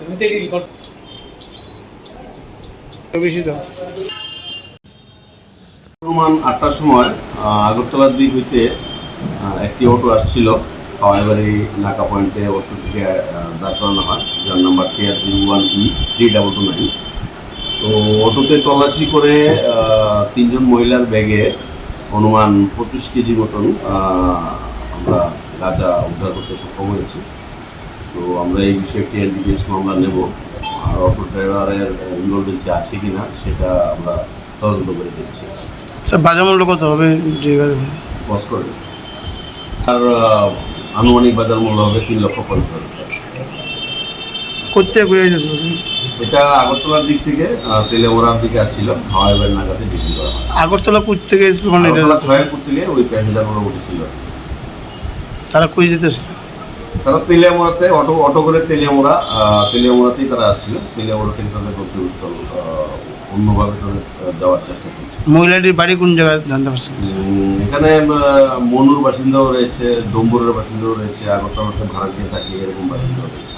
বেশি আটটার সময় আগরতলার দিক হইতে একটি অটো আসছিল হাওয়াইবাড়ি নাকা পয়েন্টে অটো থেকে দাঁড় করানো হয় যার number TR zero one E three double two nine তো অটোতে তল্লাশি করে আহ, তিনজন মহিলার ব্যাগে অনুমান পঁচিশ কেজি মতন আহ, আমরা গাঁজা উদ্ধার করতে সক্ষম হয়েছি। তো আমরা এই বিষয়ে একটি এনডিপিএস মামলা নেব। আর অটো ড্রাইভারের ইনভলভেন্সি আছে কি না সেটা আমরা তদন্ত করে দেখছি। স্যার বাজার মূল্য কত হবে? বস করে আর আনুমানিক বাজার মূল্য হবে তিন লক্ষ পঞ্চাশ হাজার করতে এটা আগরতলার দিক থেকে তেলেমোড়ার দিকে আসছিল। হাওয়াইবার নাগাতে বিক্রি করা হয়। আগরতলা কুচ থেকে মানে আগরতলা থেকে ওই প্যাসেঞ্জারগুলো উঠেছিল। তারা কই যেতেছে? তারা তেলিয়ামোড়াতে অটো অটো করে তেলিয়ামোড়া তেলিয়ামোড়াতেই তারা আসছিল। তেলিয়ামোড়া থেকে তাদের গন্তব্যস্থল অন্যভাবে তাদের যাওয়ার চেষ্টা করছে মহিলাটির বাড়ি কোন জায়গায় জানতে পারছেন? এখানে মনুর বাসিন্দাও রয়েছে ডম্বুরের বাসিন্দাও রয়েছে আগরতলাতে ভাড়া দিয়ে থাকে এরকম বাসিন্দাও রয়েছে।